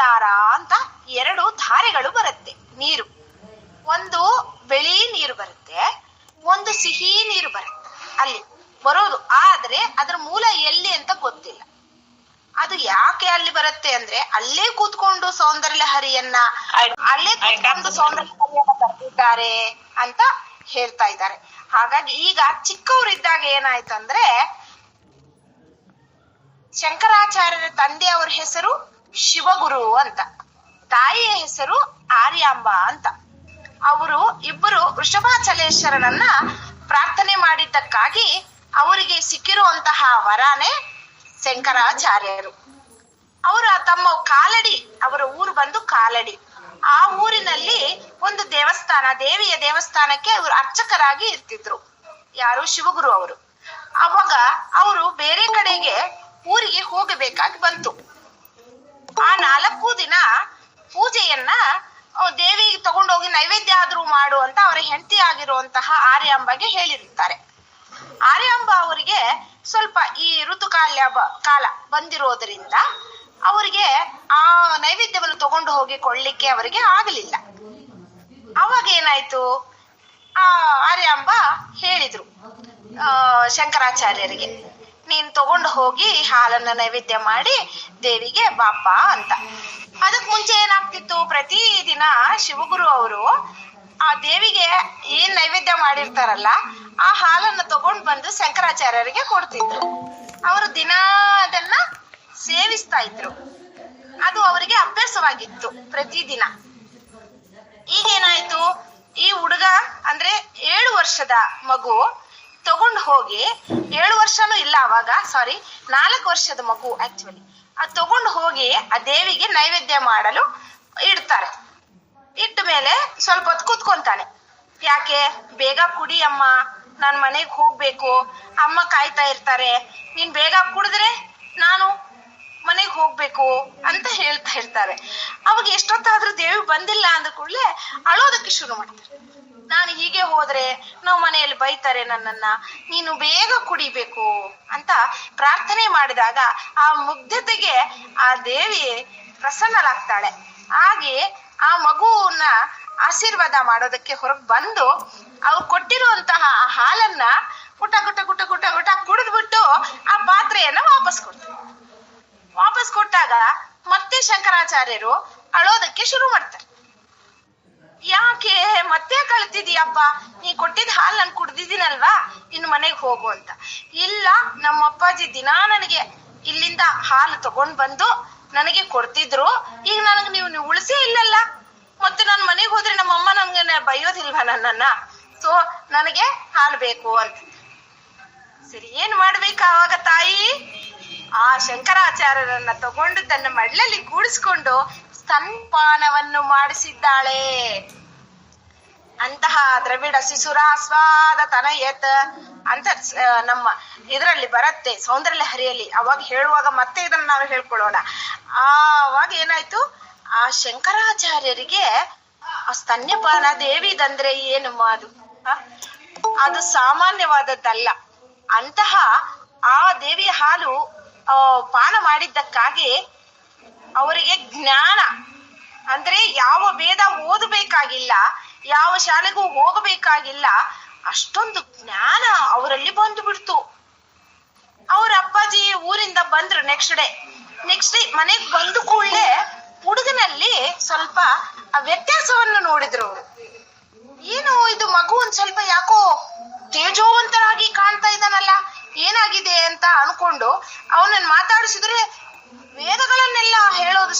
ದಾರ ಅಂತ ಎರಡು ಧಾರೆಗಳು ಬರುತ್ತೆ. ನೀರು. ಒಂದು ಬಿಳಿ ನೀರು ಬರುತ್ತೆ, ಒಂದು ಸಿಹಿ ನೀರು ಬರುತ್ತೆ ಅಲ್ಲಿ ಬರೋದು. ಆದ್ರೆ ಅದ್ರ ಮೂಲ ಎಲ್ಲಿ ಅಂತ ಗೊತ್ತಿಲ್ಲ. ಅದು ಯಾಕೆ ಅಲ್ಲಿ ಬರುತ್ತೆ ಅಂದ್ರೆ ಅಲ್ಲೇ ಕೂತ್ಕೊಂಡು ಸೌಂದರ್ಯ ಹರಿಯನ್ನ ಅಲ್ಲೇ ಕೂತ್ಕೊಂಡು. ಸೌಂದರ್ಯ ಹರಿಯನ್ನ ಬರ್ತಿದ್ದಾರೆ ಅಂತ ಹೇಳ್ತಾ ಇದ್ದಾರೆ. ಹಾಗಾಗಿ ಈಗ ಚಿಕ್ಕವರಿದ್ದಾಗ ಏನಾಯ್ತಂದ್ರೆ ಶಂಕರಾಚಾರ್ಯರ ತಂದೆ ತಂದೆಯವರ ಹೆಸರು ಶಿವಗುರು ಅಂತ. ತಾಯಿಯ ಹೆಸರು ಆರ್ಯಾಂಬ ಅಂತ. ಅವರು ಇಬ್ಬರು ವೃಷಭಾಚಲೇಶ್ವರನನ್ನ ಪ್ರಾರ್ಥನೆ ಮಾಡಿದ್ದಕ್ಕಾಗಿ ಅವರಿಗೆ ಸಿಕ್ಕಿರುವಂತಹ ವರಾನೇ ಶಂಕರಾಚಾರ್ಯರು. ಅವರು ತಮ್ಮ ಕಾಲಡಿ, ಅವರ ಊರು ಬಂದು ಕಾಲಡಿ. ಆ ಊರಿನಲ್ಲಿ ಒಂದು ದೇವಸ್ಥಾನ, ದೇವಿಯ ದೇವಸ್ಥಾನಕ್ಕೆ ಅವರು ಅರ್ಚಕರಾಗಿ ಇರ್ತಿದ್ರು. ಯಾರು? ಶಿವಗುರು ಅವರು. ಅವಾಗ ಅವರು ಬೇರೆ ಕಡೆಗೆ ಊರಿಗೆ ಹೋಗಬೇಕಾಗಿ ಬಂತು. ದಿನ ಪೂಜೆಯನ್ನ ದೇವಿಗೆ ತಗೊಂಡೋಗಿ ನೈವೇದ್ಯ ಆದ್ರೂ ಮಾಡು ಅಂತ ಅವರ ಹೆಂಡತಿ ಆಗಿರುವಂತಹ ಆರ್ಯಾಂಬಗೆ ಹೇಳಿರುತ್ತಾರೆ. ಆರ್ಯಾಂಬ ಅವರಿಗೆ ಸ್ವಲ್ಪ ಈ ಋತುಕಾಲ್ಯ ಕಾಲ ಬಂದಿರೋದ್ರಿಂದ ಅವರಿಗೆ ಆ ನೈವೇದ್ಯವನ್ನು ತಗೊಂಡು ಹೋಗಿ ಕೊಳ್ಳಿಕ್ಕೆ ಅವರಿಗೆ ಆಗಲಿಲ್ಲ. ಅವಾಗ ಏನಾಯ್ತು? ಆ ಆರ್ಯಾಂಬ ಹೇಳಿದ್ರು ಶಂಕರಾಚಾರ್ಯರಿಗೆ. ನೀನ್ ತಗೊಂಡು ಹೋಗಿ ಹಾಲನ್ನ ನೈವೇದ್ಯ ಮಾಡಿ ದೇವಿಗೆ ಬಾಪ ಅಂತ. ಅದಕ್ ಮುಂಚೆ ಏನಾಗ್ತಿತ್ತು? ಪ್ರತಿ ದಿನ ಶಿವಗುರು ಅವರು ಆ ದೇವಿಗೆ ಏನ್ ನೈವೇದ್ಯ ಮಾಡಿರ್ತಾರಲ್ಲ, ಆ ಹಾಲನ್ನ ತಗೊಂಡ್ ಬಂದು ಶಂಕರಾಚಾರ್ಯರಿಗೆ ಕೊಡ್ತಿದ್ರು. ಅವರು ದಿನ ಅದನ್ನ ಸೇವಿಸ್ತಾ ಇದ್ರು. ಅದು ಅವರಿಗೆ ಅಭ್ಯಾಸವಾಗಿತ್ತು ಪ್ರತಿದಿನ ಈಗೇನಾಯ್ತು? ಈ ಹುಡುಗ ಅಂದ್ರೆ ಏಳು ವರ್ಷದ ಮಗು ತಗೊಂಡು ಹೋಗಿ ಏಳು ವರ್ಷನೂ ಇಲ್ಲ ಅವಾಗ ಸಾರಿ ನಾಲ್ಕು ವರ್ಷದ ಮಗು ಆಕ್ಚುಲಿ ಅದು ತಗೊಂಡು ಹೋಗಿ ಆ ದೇವಿಗೆ ನೈವೇದ್ಯ ಮಾಡಲು ಇಡ್ತಾರೆ. ಇಟ್ಟ ಮೇಲೆ ಸ್ವಲ್ಪ ಹೊತ್ತು ಕೂತ್ಕೊಂತಾನೆ. ಯಾಕೆ? ಬೇಗ ಕುಡಿ ಅಮ್ಮ, ನಾನ್ ಮನೆಗ್ ಹೋಗ್ಬೇಕು. ಅಮ್ಮ ಕಾಯ್ತಾ ಇರ್ತಾರೆ. ನೀನ್ ಬೇಗ ಕುಡಿದ್ರೆ ನಾನು ಮನೆಗ್ ಹೋಗ್ಬೇಕು ಅಂತ ಹೇಳ್ತಾ ಇರ್ತಾರೆ. ಅವಾಗ ಎಷ್ಟೊತ್ತಾದ್ರೂ ದೇವಿ ಬಂದಿಲ್ಲ ಅಂದ ಕೂಡಲೇ ಅಳೋದಕ್ಕೆ ಶುರು ಮಾಡ್ತಾರೆ. ನಾನು ಹೀಗೆ ಹೋದ್ರೆ ನಾವು ಮನೆಯಲ್ಲಿ ಬೈತಾರೆ ನನ್ನನ್ನ. ನೀನು ಬೇಗ ಕುಡಿಬೇಕು ಅಂತ ಪ್ರಾರ್ಥನೆ ಮಾಡಿದಾಗ ಆ ಮುಗ್ಧತೆಗೆ ಆ ದೇವಿ ಪ್ರಸನ್ನಳಾಗ್ತಾಳೆ. ಹಾಗೆ ಆ ಮಗುವನ್ನ ಆಶೀರ್ವಾದ ಮಾಡೋದಕ್ಕೆ ಹೊರಗ್ ಬಂದು ಅವ್ರು ಕೊಟ್ಟಿರುವಂತಹ ಆ ಹಾಲನ್ನ ಗುಟ ಗುಟ ಗುಟ ಗುಟ ಗುಟ ಕುಡಿದ್ಬಿಟ್ಟು ಆ ಪಾತ್ರೆಯನ್ನ ವಾಪಸ್ ಕೊಡ್ತಾರೆ. ವಾಪಸ್ ಕೊಟ್ಟಾಗ ಮತ್ತೆ ಶಂಕರಾಚಾರ್ಯರು ಅಳೋದಕ್ಕೆ ಶುರು ಮಾಡ್ತಾರೆ. ಯಾಕೆ? ಮತ್ತೆ ಕಳ್ತಿದೀಯಪ್ಪ. ನೀ ಕೊಟ್ಟಿದ್ ಹಾಲ್ ನಾನು ಕುಡ್ದಿದ್ದೀನಲ್ವಾ? ಇನ್ನು ಮನೆಗೆ ಹೋಗು ಅಂತ. ಇಲ್ಲ, ನಮ್ಮ ಅಪ್ಪಾಜಿ ದಿನಾ ನನಗೆ ಇಲ್ಲಿಂದ ಹಾಲು ತಗೊಂಡ್ ಬಂದು ನನಗೆ ಕೊಡ್ತಿದ್ರು. ಈಗ ನನಗೆ ನೀವು ನೀವು ಉಳಿಸೇ ಇಲ್ಲಲ್ಲ. ಮತ್ತೆ ನಾನು ಮನೆಗೆ ಹೋದ್ರೆ ನಮ್ಮಮ್ಮ ನಮ್ಗೆ ಬೈಯೋದಿಲ್ವಾ ನನ್ನನ್ನ? ಸೊ ನನಗೆ ಹಾಲು ಬೇಕು ಅಂತ. ಸರಿ, ಏನ್ ಮಾಡ್ಬೇಕು ಅವಾಗ ತಾಯಿ? ಆ ಶಂಕರಾಚಾರ್ಯರನ್ನ ತಗೊಂಡು ತನ್ನ ಮಡ್ಲಲ್ಲಿ ಕೂಡಿಸ್ಕೊಂಡು ಸ್ತನ್ಪಾನವನ್ನು ಮಾಡಿಸಿದ್ದಾಳೆ. ಅಂತಹ ದ್ರವಿಡ ಶಿಶುರಾಸ್ವಾದ ತನಯತ್ ಅಂತ ನಮ್ಮ ಇದರಲ್ಲಿ ಬರುತ್ತೆ, ಸೌಂದರ್ಯ ಹರಿಯಲ್ಲಿ. ಅವಾಗ ಹೇಳುವಾಗ ಮತ್ತೆ ಇದನ್ನ ನಾವು ಹೇಳ್ಕೊಳ್ಳೋಣ. ಆವಾಗ ಏನಾಯ್ತು? ಆ ಶಂಕರಾಚಾರ್ಯರಿಗೆ ಆ ಸ್ತನ್ಯಪಾನ ದೇವಿದಂದ್ರೆ ಏನಮ್ಮ ಅದು? ಅದು ಸಾಮಾನ್ಯವಾದದ್ದಲ್ಲ. ಅಂತಹ ಆ ದೇವಿಯ ಹಾಲು ಪಾನ ಮಾಡಿದ್ದಕ್ಕಾಗಿ ಅವರಿಗೆ ಜ್ಞಾನ. ಅಂದ್ರೆ ಯಾವ ವೇದ ಓದಬೇಕಾಗಿಲ್ಲ, ಯಾವ ಶಾಲೆಗೂ ಹೋಗಬೇಕಾಗಿಲ್ಲ, ಅಷ್ಟೊಂದು ಜ್ಞಾನ ಅವರಲ್ಲಿ ಬಂದು ಬಿಡ್ತು ಅವ್ರ ಅಪ್ಪಾಜಿ ಊರಿಂದ ಬಂದ್ರು ನೆಕ್ಸ್ಟ್ ಡೇ ನೆಕ್ಸ್ಟ್ ಡೇ ಮನೆಗ್ ಬಂದು ಕೂಡಲೇ ಹುಡುಗನಲ್ಲಿ ಸ್ವಲ್ಪ ಆ ವ್ಯತ್ಯಾಸವನ್ನು ನೋಡಿದ್ರು ಏನು ಇದು ಮಗು ಒಂದ್ ಸ್ವಲ್ಪ ಯಾಕೋ ತೇಜೋವಂತರಾಗಿ ಕಾಣ್ತಾ ಇದ್ದಾನಲ್ಲ, ಏನಾಗಿದೆ ಅಂತ ಅನ್ಕೊಂಡು ಅವನನ್ನ ಮಾತಾಡಿಸಿದ್ರೆ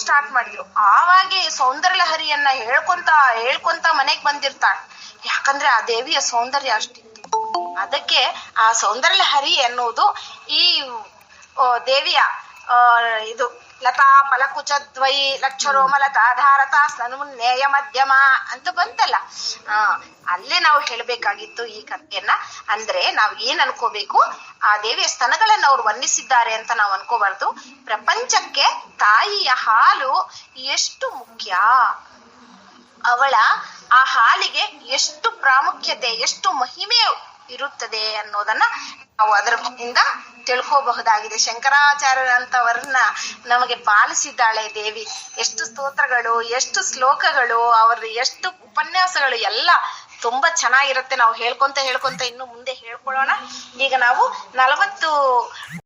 ಸ್ಟಾರ್ಟ್ ಮಾಡಿದ್ರು. ಆವಾಗೆ ಸೌಂದರ್ಯಲಹರಿಯನ್ನ ಹೇಳ್ಕೊಂತ ಹೇಳ್ಕೊಂತ ಮನೆಗ್ ಬಂದಿರ್ತಾಳೆ. ಯಾಕಂದ್ರೆ ಆ ದೇವಿಯ ಸೌಂದರ್ಯ ಅಷ್ಟಿತ್ತು. ಅದಕ್ಕೆ ಆ ಸೌಂದರ್ಯಲಹರಿ ಎನ್ನುವುದು ಈ ದೇವಿಯ ಇದು ಲತಾ ಫಲಕುಚದ್ವೈ ಲಕ್ಷರೋಮ ಲತಾಧಾರತ ನೇಯ ಮಧ್ಯಮ ಅಂತ ಬಂತಲ್ಲ. ಆ, ಅಲ್ಲೇ ನಾವು ಹೇಳ್ಬೇಕಾಗಿತ್ತು ಈ ಕಥೆಯನ್ನ. ಅಂದ್ರೆ ನಾವ್ ಏನ್ ಅನ್ಕೋಬೇಕು? ಆ ದೇವಿಯ ಸ್ತನಗಳನ್ನ ಅವ್ರು ವರ್ಣಿಸಿದ್ದಾರೆ ಅಂತ ನಾವು ಅನ್ಕೋಬಾರ್ದು. ಪ್ರಪಂಚಕ್ಕೆ ತಾಯಿಯ ಹಾಲು ಎಷ್ಟು ಮುಖ್ಯ? ಅವಳ ಆ ಹಾಲಿಗೆ ಎಷ್ಟು ಪ್ರಾಮುಖ್ಯತೆ, ಎಷ್ಟು ಮಹಿಮೆ ಇರುತ್ತದೆ ಅನ್ನೋದನ್ನ ನಾವು ಅದರ ಮುಂದ ತಿಳ್ಕೋಬಹುದಾಗಿದೆ. ಶಂಕರಾಚಾರ್ಯರಂತವರನ್ನ ನಮಗೆ ಪಾಲಿಸಿದ್ದಾಳೆ ದೇವಿ. ಎಷ್ಟು ಸ್ತೋತ್ರಗಳು, ಎಷ್ಟು ಶ್ಲೋಕಗಳು, ಅವ್ರ ಎಷ್ಟು ಉಪನ್ಯಾಸಗಳು ಎಲ್ಲ ತುಂಬಾ ಚೆನ್ನಾಗಿರುತ್ತೆ. ನಾವು ಹೇಳ್ಕೊಂತ ಹೇಳ್ಕೊಂತ ಇನ್ನು ಮುಂದೆ ಹೇಳ್ಕೊಳ್ಳೋಣ. ಈಗ ನಾವು ನಲವತ್ತು